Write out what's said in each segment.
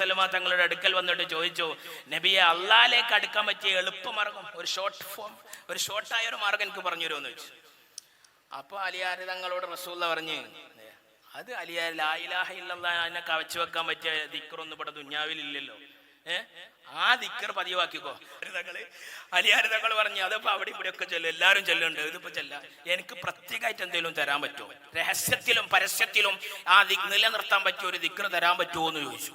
വസല്ലമ തങ്ങളുടെ അടുക്കൽ വന്നിട്ട് ചോദിച്ചു നബിയെ അള്ളാലേക്ക് അടുക്കാൻ പറ്റിയ എളുപ്പമാർഗം ഒരു ഷോർട്ട് ഫോം ഒരു ഷോർട്ടായ ഒരു മാർഗം എനിക്ക് പറഞ്ഞു തരുമെന്ന് ചോദിച്ചു. അപ്പൊ അലിയാരി തങ്ങളോട് റസൂല്ല പറഞ്ഞു അത് അലിയാർ ലായിലാഹ ഇല്ലെന്നെ കവച്ചു വെക്കാൻ പറ്റിയ ദിക്കറൊന്നും ഇവിടെ ദുഞ്ഞാവിലില്ലല്ലോ ഏഹ് ആ ദിക്കർ പതിവാക്കിക്കോ. അലിയാർ തങ്ങൾ പറഞ്ഞു അതിപ്പോ അവിടെ ഇവിടെ ഒക്കെ ചെല്ലും എല്ലാവരും ചെല്ലുന്നുണ്ട് ഇതിപ്പോ ചെല്ല. എനിക്ക് പ്രത്യേകമായിട്ട് എന്തെങ്കിലും തരാൻ പറ്റുമോ? രഹസ്യത്തിലും പരസ്യത്തിലും ആ നിലനിർത്താൻ പറ്റിയ ഒരു ദിക്കർ തരാൻ പറ്റുമോ? എന്ന് ചോദിച്ചു.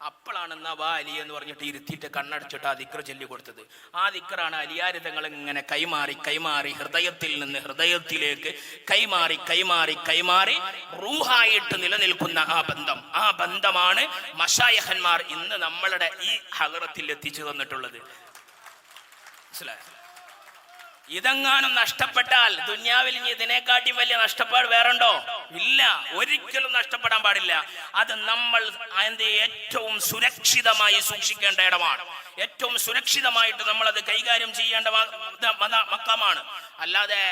അപ്പോഴാണ് എന്നാ വാ അലി എന്ന് പറഞ്ഞിട്ട് ഇരുത്തിയിട്ട് കണ്ണടച്ചിട്ട് ആ ദിക്ര ചൊല്ലി കൊടുത്തത്. ആ ദിക്റാണ് അലിയാരിതങ്ങൾ ഇങ്ങനെ കൈമാറി കൈമാറി ഹൃദയത്തിൽ നിന്ന് ഹൃദയത്തിലേക്ക് കൈമാറി കൈമാറി കൈമാറി റൂഹായിട്ട് നിലനിൽക്കുന്ന ആ ബന്ധം. ആ ബന്ധമാണ് മഷായഹന്മാർ ഇന്ന് നമ്മളുടെ ഈ ഹകറത്തിൽ എത്തിച്ചു തന്നിട്ടുള്ളത്. മനസ്സിലായോ? ഇതെങ്ങാനും നഷ്ടപ്പെട്ടാൽ ദുന്യാവിൽ ഇനി ഇതിനെക്കാട്ടി വലിയ നഷ്ടപ്പാട് വേറുണ്ടോ? ഇല്ല. ഒരിക്കലും നഷ്ടപ്പെടാൻ പാടില്ല. അത് നമ്മൾ അതിന്റെ ഏറ്റവും സുരക്ഷിതമായി സൂക്ഷിക്കേണ്ട ഇടമാണ്. ഏറ്റവും സുരക്ഷിതമായിട്ട് നമ്മൾ അത് കൈകാര്യം ചെയ്യേണ്ട മക്കമാണ്. അല്ലാതെ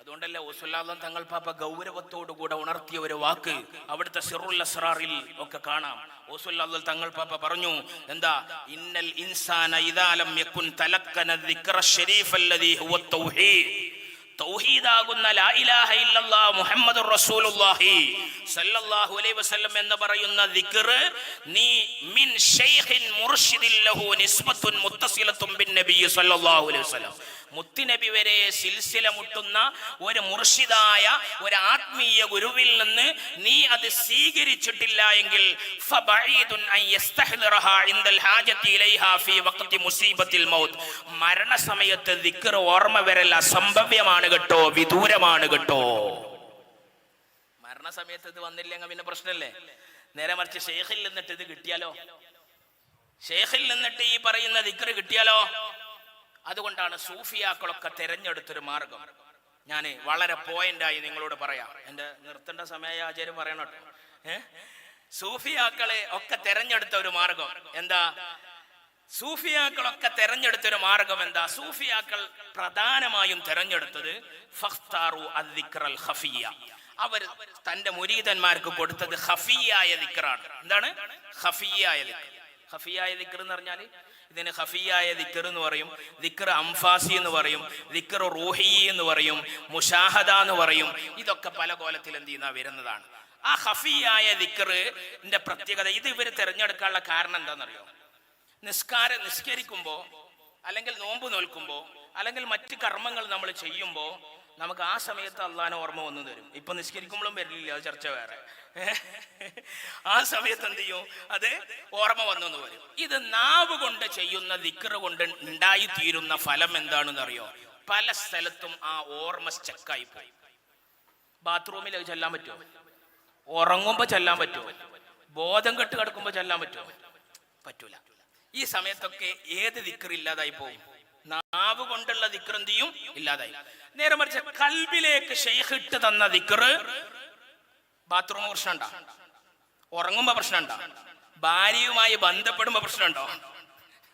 അതുകൊണ്ടല്ലേ ഒസുല്ലാദം തങ്ങൾ പാപ്പ ഗൗരവത്തോടു കൂടെ ഉണർത്തിയ ഒരു വാക്ക് അവിടുത്തെ സിറുൽ അസ്റാറിൽ ഒക്കെ കാണാം. ഓസുല്ലാദൽ തങ്ങൾ പാപ്പ പറഞ്ഞു എന്താ? ഇന്നൽ ഇൻസാന ഇദാലം യകുൻ തലക്കന ദിക്റ ശരീഫല്ലദീ ഹുവ തൗഹീദ്. തൗഹീദാകുന്ന മുഹമ്മദുർ റസൂലുള്ളാഹി അലൈഹി വസല്ലം എന്ന് പറയുന്ന നീ മിൻ ശൈഖിൻ മുർഷിദിൻ ലഹു നിസ്ബത്തുൻ ബിൻ നബി സല്ലല്ലാഹു അലൈഹി വസല്ലം. വരെ സിൽസില മുട്ടുന്ന ഒരു മുർഷിദായ ഒരു ആത്മീയ ഗുരുവിൽ നിന്ന് നീ അത് സ്വീകരിച്ചിട്ടില്ല എങ്കിൽ മരണസമയത്ത് ദിക്കർ ഓർമ്മ വരൽ അസംഭവ്യമാണ് കേട്ടോ വിദൂരമാണ് കേട്ടോ. മരണസമയത്ത് ഇത് വന്നില്ലെങ്കിൽ പിന്നെ പ്രശ്നമല്ലേ നേരെ മറിച്ച് ഷെയ്ഖിൽ നിന്നിട്ട് ഇത് കിട്ടിയാലോ? ഷെയ്ഖിൽ നിന്നിട്ട് ഈ പറയുന്ന ദിക്ർ കിട്ടിയാലോ? അതുകൊണ്ടാണ് സൂഫിയാക്കളൊക്കെ തെരഞ്ഞെടുത്തൊരു മാർഗം. ഞാൻ വളരെ പോയിന്റായി നിങ്ങളോട് പറയാം. എന്റെ നിർത്തേണ്ട സമയ ആചാര്യം പറയണോട്ടെ? സൂഫിയാക്കളെ ഒക്കെ തെരഞ്ഞെടുത്ത ഒരു മാർഗം. എന്താ? സൂഫിയാക്കളൊക്കെ തെരഞ്ഞെടുത്തൊരു മാർഗം എന്താ? സൂഫിയാക്കൾ പ്രധാനമായും തെരഞ്ഞെടുത്തത് ഖഫിയ. അവർ തന്റെ മുരീതന്മാർക്ക് കൊടുത്തത് ഖഫിയായ ദിക്റാണ്. എന്താണ്? ഖഫിയായ ദിക്ർ. ഖഫിയായ ദിക്ർ എന്ന് പറഞ്ഞാൽ ഇതിന് ഖഫിയായ ദിക്ർ എന്ന് പറയും ദിക്ർ അംഫാസി എന്ന് പറയും ദിക്ർ റൂഹി എന്ന് പറയും മുഷാഹദ എന്ന് പറയും. ഇതൊക്കെ പല കോലത്തിൽ എന്ത് ചെയ്യുന്ന വരുന്നതാണ്. ആ ഖഫിയായ ദിക്റിന്റെ പ്രത്യേകത ഇത് ഇവർ തിരഞ്ഞെടുക്കാനുള്ള കാരണം എന്താണെന്നറിയോ നിസ്കാരം നിസ്കരിക്കുമ്പോൾ അല്ലെങ്കിൽ നോമ്പ് നോൽക്കുമ്പോൾ അല്ലെങ്കിൽ മറ്റ് കർമ്മങ്ങൾ നമ്മൾ ചെയ്യുമ്പോൾ നമുക്ക് ആ സമയത്ത് അള്ളാഹാനെ ഓർമ്മ വന്നു തരും. ഇപ്പൊ നിസ്കരിക്കുമ്പോഴും വരില്ല ചർച്ച വേറെ. ആ സമയത്ത് എന്ത് ചെയ്യും? അത് ഓർമ്മ വന്നു വരും ഇത് നാവ് കൊണ്ട് ചെയ്യുന്ന ദിക്കറ് കൊണ്ട് ഉണ്ടായി തീരുന്ന ഫലം എന്താണെന്ന് അറിയോ പല സ്ഥലത്തും ആ ഓർമ്മ സ്റ്റക്കായി പോയി. ബാത്റൂമിൽ അത് ചെല്ലാൻ പറ്റുമോ? ഉറങ്ങുമ്പോ ചെല്ലാൻ പറ്റുമോ? ബോധം കെട്ട് കിടക്കുമ്പോ ചെല്ലാൻ പറ്റുമോ? പറ്റൂല. ഈ സമയത്തൊക്കെ ഏത് ദിക്ർ ഇല്ലാതായി പോകും നാവ് കൊണ്ടുള്ള ദിക്കർ എന്ത് ചെയ്യും? ഇല്ലാതായി. നേരെ മറിച്ച് കൽബിലേക്ക് ഷെയ്ഖ് ഇട്ട് തന്ന ദിക്ർ ബാത്റൂം പ്രശ്നമുണ്ടോ? ഉറങ്ങുമ്പോ പ്രശ്നമുണ്ടോ? ഭാര്യയുമായി ബന്ധപ്പെടുമ്പോ പ്രശ്നമുണ്ടോ?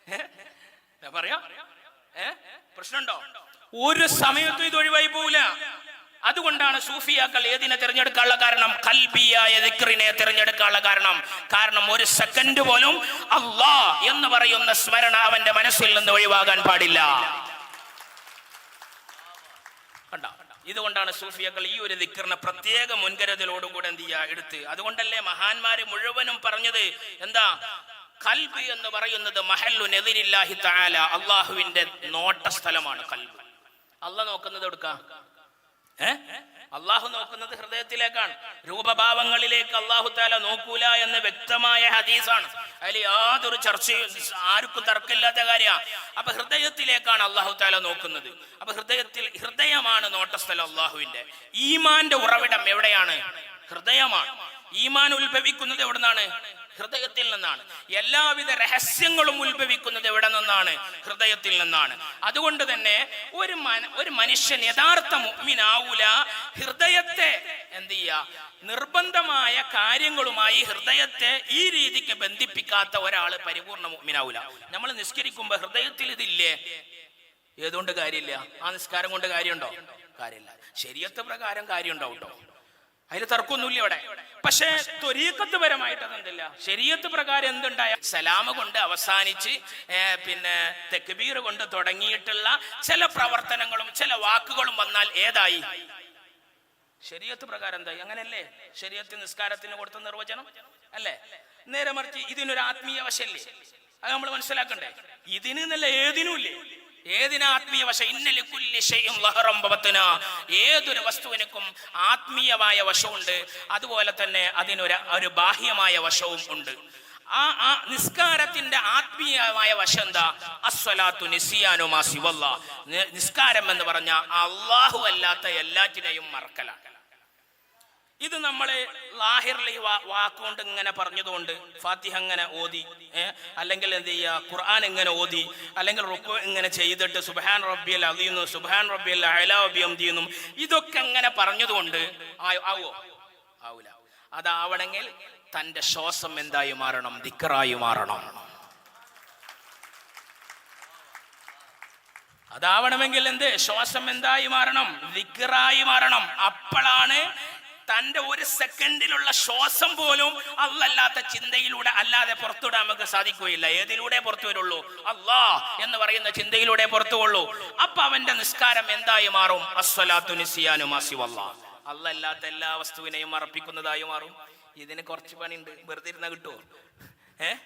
ഏ? പറയാ. ഏ? പ്രശ്നമുണ്ടോ? ഒരു സമയത്തും ഇത് ഒഴിവായി പോവില്ല. അതുകൊണ്ടാണ് സൂഫിയാക്കൾ ഏതിനെ തിരഞ്ഞെടുക്കാനുള്ള കാരണം? കൽബിയായ ദിക്റിനെ തിരഞ്ഞെടുക്കാനുള്ള കാരണം. കാരണം ഒരു സെക്കൻഡ് പോലും അള്ളാ എന്ന് പറയുന്ന സ്മരണ അവന്റെ മനസ്സിൽ നിന്ന് ഒഴിവാകാൻ പാടില്ല. കണ്ടോ? ഇതുകൊണ്ടാണ് സൂഫിയാക്കൾ ഈ ഒരു ദിക്കറിനെ പ്രത്യേക മുൻകരുതലോടുകൂടെ എന്ത് ചെയ്യുക? എടുത്ത്. അതുകൊണ്ടല്ലേ മഹാന്മാര് മുഴുവനും പറഞ്ഞത്? എന്താ? കൽബ് എന്ന് പറയുന്നത് മഹല്ലു നെതിരില്ലാഹി തആല അള്ളാഹുവിന്റെ നോട്ട സ്ഥലമാണ് കൽബ്. അള്ളാഹ് നോക്കുന്നത് എടുക്ക അള്ളാഹു നോക്കുന്നത് ഹൃദയത്തിലേക്കാണ്. രൂപഭാവങ്ങളിലേക്ക് അള്ളാഹു താല നോക്കൂല എന്ന് വ്യക്തമായ ഹദീസാണ്. അതിൽ യാതൊരു ചർച്ചയും ആർക്കും തർക്കമില്ലാത്ത കാര്യമാണ് അപ്പൊ ഹൃദയത്തിലേക്കാണ് അള്ളാഹു താല നോക്കുന്നത്. അപ്പൊ ഹൃദയത്തിൽ ഹൃദയമാണ് നോട്ടസ്ഥലം അള്ളാഹുവിന്റെ ഈമാന്റെ ഉറവിടം എവിടെയാണ്? ഹൃദയമാണ്. ഈമാൻ ഉത്ഭവിക്കുന്നത് എവിടെ നിന്നാണ് ഹൃദയത്തിൽ നിന്നാണ്. എല്ലാവിധ രഹസ്യങ്ങളും ഉത്ഭവിക്കുന്നത് എവിടെ നിന്നാണ്? ഹൃദയത്തിൽ നിന്നാണ്. അതുകൊണ്ട് തന്നെ ഒരു ഒരു മനുഷ്യൻ യഥാർത്ഥ മുഗ്മിനാവൂല ഹൃദയത്തെ എന്ത് ചെയ്യുക നിർബന്ധമായ കാര്യങ്ങളുമായി ഹൃദയത്തെ ഈ രീതിക്ക് ബന്ധിപ്പിക്കാത്ത ഒരാൾ പരിപൂർണ മുഗ്മിനാവൂല നമ്മൾ നിസ്കരിക്കുമ്പോ ഹൃദയത്തിൽ ഇതില്ലേ? ഏതുകൊണ്ട് കാര്യമില്ല? ആ നിസ്കാരം കൊണ്ട് കാര്യമുണ്ടോ? കാര്യമില്ല. ശരീരത്തെ പ്രകാരം കാര്യം ഉണ്ടാവും കേട്ടോ അതിൽ തർക്കമൊന്നുമില്ല ഇവിടെ. പക്ഷേ ത്വരീക്കത്ത് പരമായിട്ട് അതെന്തില്ല? ശരീരത്ത് പ്രകാരം എന്തുണ്ടായ? സലാമ കൊണ്ട് അവസാനിച്ച് പിന്നെ തെക്കുബീർ കൊണ്ട് തുടങ്ങിയിട്ടുള്ള ചില പ്രവർത്തനങ്ങളും ചില വാക്കുകളും വന്നാൽ ഏതായി? ശരീരത്ത് പ്രകാരം എന്തായി? അങ്ങനല്ലേ? ശരീരത്ത് നിസ്കാരത്തിന് കൊടുത്ത നിർവചനം? അല്ലേ? നേരെ മറിച്ച് ഇതിനൊരു ആത്മീയ വശല്ലേ? അത് നമ്മൾ മനസ്സിലാക്കണ്ടേ? ഇതിന് എന്നല്ല ഏതിനുമില്ലേ ഏതിന് ആത്മീയ വശം? ഏതൊരു വസ്തുവിനക്കും ആത്മീയമായ വശമുണ്ട്. അതുപോലെ തന്നെ അതിനൊരു ഒരു ബാഹ്യമായ വശവും ഉണ്ട്. ആ ആ നിസ്കാരത്തിന്റെ ആത്മീയമായ വശം എന്താ? അസ്വലാത്തു നിസിയാനു മാ സിവല്ല. നിസ്കാരം എന്ന് പറഞ്ഞ അള്ളാഹു അല്ലാത്ത എല്ലാറ്റിനെയും മറക്കലാണ്. ഇത് നമ്മളെ വാ- വാക്കുകൊണ്ട് ഇങ്ങനെ പറഞ്ഞതുകൊണ്ട് ഫാത്തിഹ ഇങ്ങനെ ഓതി അല്ലെങ്കിൽ എന്ത് ചെയ്യുക ഖുർആൻ ഇങ്ങനെ ഓതി അല്ലെങ്കിൽ റുക്കു ഇങ്ങനെ ചെയ്തിട്ട് സുബാൻ റബ്ബിയൽ അതിയുന്നു സുബാൻ റബ്ബിയൽ അയലാബിയം ഇതൊക്കെ ഇങ്ങനെ പറഞ്ഞതുകൊണ്ട് ആവോ? ആവൂല. അതാവണമെങ്കിൽ തന്റെ ശ്വാസം എന്തായി മാറണം ദിക്കറായി മാറണം. അതാവണമെങ്കിൽ എന്ത്? ശ്വാസം എന്തായി മാറണം ദിക്കറായി മാറണം. അപ്പോഴാണ് തന്റെ ഒരു സെക്കൻഡിലുള്ള ശ്വാസം പോലും അല്ലല്ലാത്ത ചിന്തയിലൂടെ അല്ലാതെ പുറത്തുവിടാൻ നമുക്ക് സാധിക്കുകയില്ല. ഏതിലൂടെ പുറത്തു വരുള്ളൂ അള്ളാ എന്ന് പറയുന്ന ചിന്തയിലൂടെ പുറത്തു കൊള്ളൂ അപ്പൊ അവന്റെ നിസ്കാരം എന്തായി മാറും? അസ്വലാത്തു നിസിയാനു മാസിവല്ല അല്ലല്ലാത്ത എല്ലാ വസ്തുവിനെയും അർപ്പിക്കുന്നതായി മാറും. ഇതിന് കുറച്ച് പണിയുണ്ട്. വെറുതെ ഇരുന്ന കിട്ടുമോ ഏ?